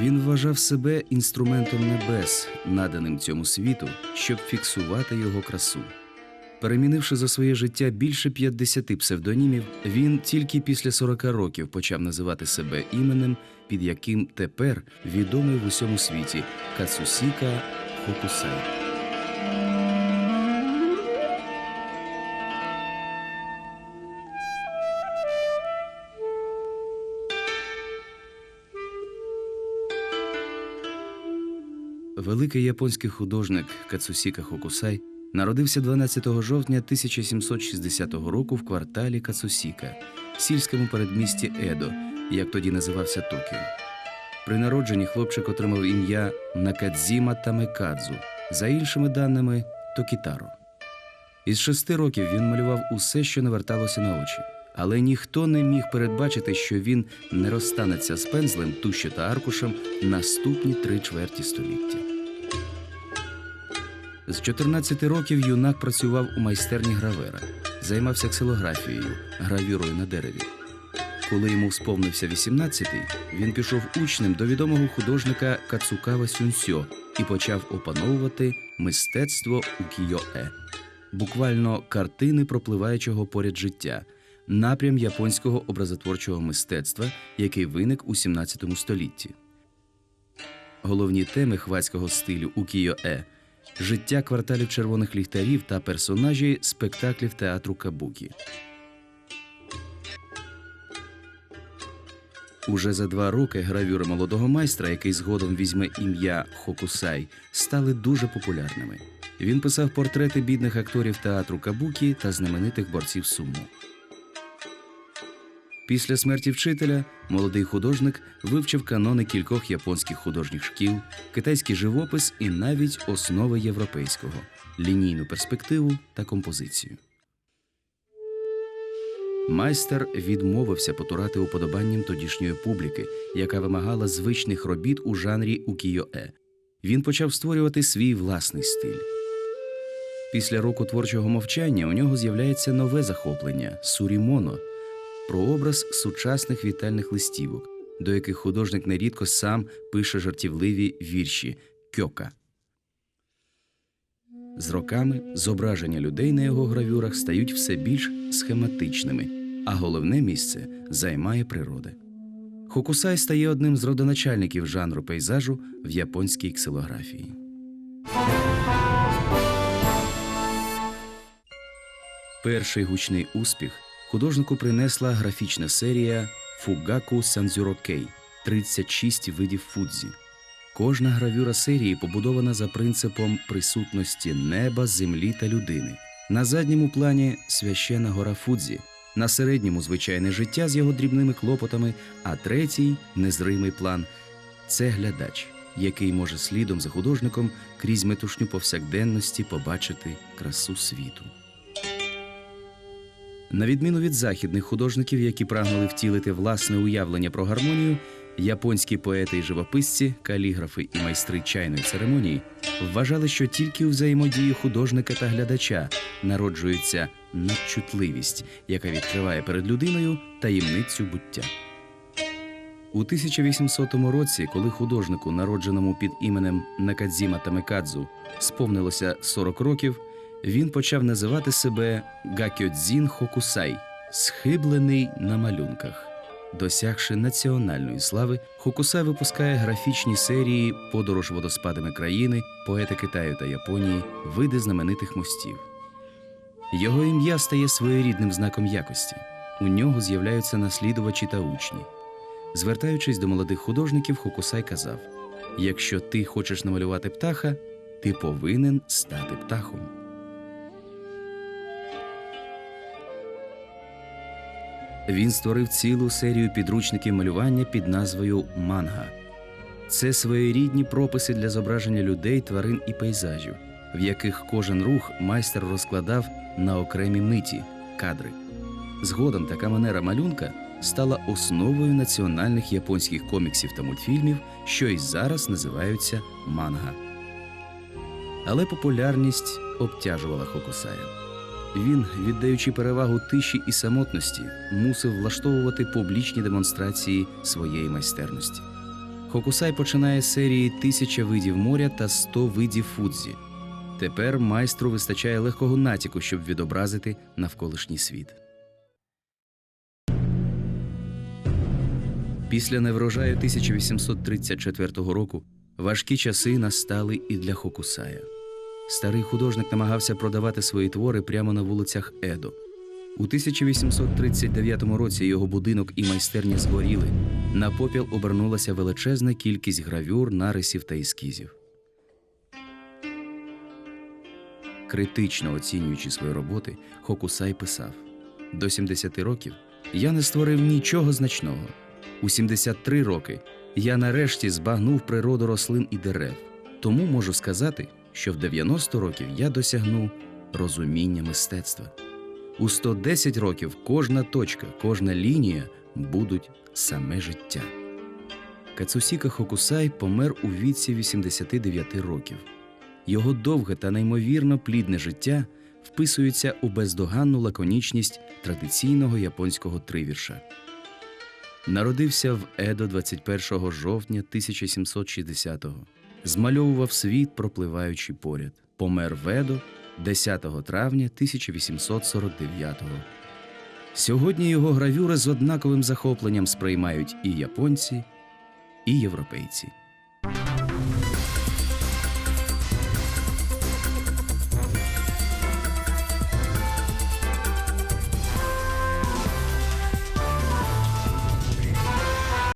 Він вважав себе інструментом небес, наданим цьому світу, щоб фіксувати його красу. Перемінивши за своє життя більше 50 псевдонімів, він тільки після 40 років почав називати себе іменем, під яким тепер відомий в усьому світі Кацусіка Хокусай. Великий японський художник Кацусіка Хокусай народився 12 жовтня 1760 року в кварталі Кацусіка, сільському передмісті Едо, як тоді називався Токіо. При народженні хлопчик отримав ім'я Накадзіма Тамекадзу, за іншими даними Токітаро. Із шести років він малював усе, що наверталося на очі, але ніхто не міг передбачити, що він не розстанеться з пензлем, тушчю та аркушем наступні три чверті століття. З 14 років юнак працював у майстерні гравера, займався ксилографією, гравюрою на дереві. Коли йому сповнився 18-й, він пішов учнем до відомого художника Кацукава Сюнсьо і почав опановувати мистецтво укіё-е. буквально картини пропливаючого поряд життя, напрям японського образотворчого мистецтва, який виник у 17 столітті. Головні теми хвацького стилю укіё-е – життя кварталів червоних ліхтарів та персонажі спектаклів театру Кабукі. Уже за два роки гравюри молодого майстра, який згодом візьме ім'я Хокусай, стали дуже популярними. Він писав портрети бідних акторів театру Кабукі та знаменитих борців сумо. Після смерті вчителя молодий художник вивчив канони кількох японських художніх шкіл, китайський живопис і навіть основи європейського, лінійну перспективу та композицію. Майстер відмовився потурати уподобанням тодішньої публіки, яка вимагала звичних робіт у жанрі укіё-е. Він почав створювати свій власний стиль. Після року творчого мовчання у нього з'являється нове захоплення сурімоно прообраз сучасних вітальних листівок, до яких художник нерідко сам пише жартівливі вірші кьока. З роками зображення людей на його гравюрах стають все більш схематичними, а головне місце займає природа. Хокусай стає одним з родоначальників жанру пейзажу в японській ксилографії. Перший гучний успіх художнику принесла графічна серія Фугаку Санзюрокей 36 видів фудзі. Кожна гравюра серії побудована за принципом присутності неба, землі та людини. На задньому плані священа гора Фудзі, на середньому звичайне життя з його дрібними клопотами, а третій незримий план це глядач, який може слідом за художником крізь метушню повсякденності побачити красу світу. На відміну від західних художників, які прагнули втілити власне уявлення про гармонію, японські поети і живописці, каліграфи і майстри чайної церемонії вважали, що тільки у взаємодії художника та глядача народжується надчутливість, яка відкриває перед людиною таємницю буття. У 1800 році, коли художнику, народженому під іменем Накадзіма Тамекадзу, сповнилося 40 років, він почав називати себе Гакьодзін Хокусай, схиблений на малюнках. Досягши національної слави, Хокусай випускає графічні серії Подорож водоспадами країни, поети Китаю та Японії, види знаменитих мостів. Його ім'я стає своєрідним знаком якості. У нього з'являються наслідувачі та учні. Звертаючись до молодих художників, Хокусай казав: якщо ти хочеш намалювати птаха, ти повинен стати птахом. Він створив цілу серію підручників малювання під назвою Манга. Це своєрідні прописи для зображення людей, тварин і пейзажів, в яких кожен рух майстер розкладав на окремі миті кадри. Згодом така манера малюнка стала основою національних японських коміксів та мультфільмів, що й зараз називаються манга. Але популярність обтяжувала Хокусая. Він, віддаючи перевагу тиші і самотності, мусив влаштовувати публічні демонстрації своєї майстерності. Хокусай починає з серії Тисяча видів моря та 100 видів фудзі. Тепер майстру вистачає легкого натяку, щоб відобразити навколишній світ. Після неврожаю 1834 року важкі часи настали і для Хокусая. Старий художник намагався продавати свої твори прямо на вулицях Едо. У 1839 році його будинок і майстерня згоріли. На попіл обернулася величезна кількість гравюр, нарисів та ескізів. Критично оцінюючи свої роботи, Хокусай писав: до 70 років я не створив нічого значного. У 73 роки я нарешті збагнув природу рослин і дерев. Тому можу сказати, що в 90 років я досягну розуміння мистецтва. У 110 років кожна точка, кожна лінія будуть саме життя. Кацусіка Хокусай помер у віці 89 років. Його довге та неймовірно плідне життя вписується у бездоганну лаконічність традиційного японського тривірша. Народився в Едо 21 жовтня 1760-го. Змальовував світ, пропливаючи поряд. Помер ведо 10 травня 1849-го. Сьогодні його гравюри з однаковим захопленням сприймають і японці, і європейці.